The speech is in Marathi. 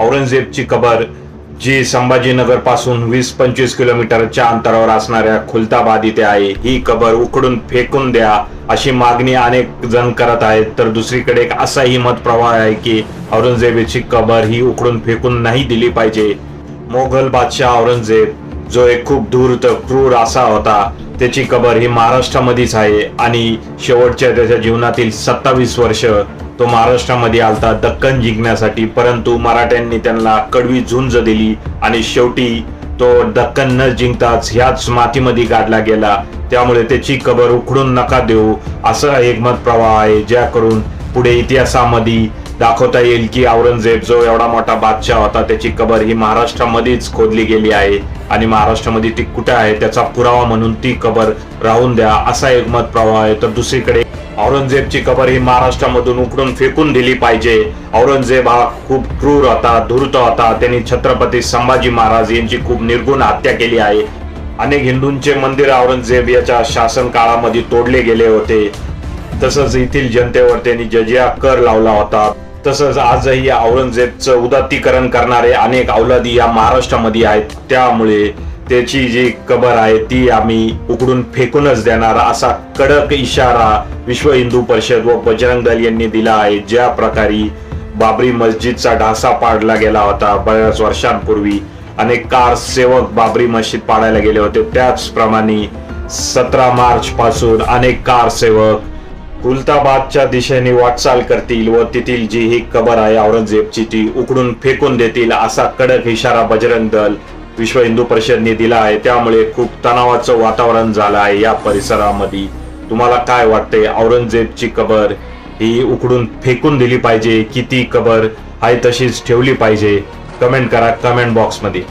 औरंगजेबची कबर जी संभाजीनगरपासून वीस पंचवीस किलोमीटरच्या अंतरावर असणाऱ्या खुलताबाद इथे आहे ही कबर उकडून फेकून द्या अशी मागणी अनेक जण करत आहेत. तर दुसरीकडे एक असाही मत प्रवाह आहे की औरंगजेबाची कबर ही उकडून फेकून नाही दिली पाहिजे. मोगल बादशाह औरंगजेब जो एक खूप धूर्त क्रूर असा होता त्याची कबर ही महाराष्ट्रामध्येच आहे आणि शेवटच्या त्याच्या जीवनातील सत्तावीस वर्ष तो महाराष्ट्रामध्ये आलता दक्कन जिंकण्यासाठी परंतु मराठ्यांनी त्यांना कडवी झुंज दिली आणि शेवटी तो दक्कन न जिंकताच ह्याच मातीमध्ये गाडला गेला. त्यामुळे त्याची कबर उखडून नका देऊ असं एक मत प्रवाह आहे ज्याकरून पुढे इतिहासामध्ये दाखवता येईल की औरंगजेब जो एवढा मोठा बादशाह होता त्याची कबर ही महाराष्ट्रामध्येच खोदली गेली आहे. आणि महाराष्ट्रामध्ये ती कुठे आहे त्याचा पुरावा म्हणून ती कबर राहून द्या असा एक मत प्रवाह आहे. तर दुसरीकडे औरंगजेबची कबर ही महाराष्ट्रामधून उकडून फेकून दिली पाहिजे. औरंगजेब हा खूप क्रूर होता धूर्त होता. त्यांनी छत्रपती संभाजी महाराज यांची खूप निर्गुण हत्या केली आहे. अनेक हिंदूंचे मंदिर औरंगजेब याच्या शासन काळामध्ये तोडले गेले होते. तसंच येथील जनतेवर त्यांनी जजिया कर लावला होता. तसंच आजही औरंगजेबचं उदात्तीकरण करणारे अनेक अवलादी या महाराष्ट्रामध्ये आहेत. त्यामुळे त्याची जी कबर आहे ती आम्ही उकडून फेकूनच देणार असा कडक इशारा विश्व हिंदू परिषद व बजरंग दल यांनी दिला आहे. ज्या प्रकारे बाबरी मस्जिदचा ढासा पाडला गेला होता बऱ्याच वर्षांपूर्वी अनेक कार सेवक बाबरी मस्जिद पाडायला गेले होते. त्याचप्रमाणे सतरा मार्च पासून अनेक कार सेवक खुलताबादच्या दिशेने वाटचाल करतील व तेथील जी ही कबर आहे औरंगजेबची ती उकडून फेकून देतील असा कडक इशारा बजरंग दल विश्व हिंदू परिषदने दिला आहे. त्यामुळे खूप तणावाचं वातावरण झालं आहे या परिसरामध्ये. तुम्हाला काय वाटते औरंगजेबची कबर ही उकडून फेकून दिली पाहिजे? किती कबर आहे तशीच ठेवली पाहिजे? कमेंट करा कमेंट बॉक्समध्ये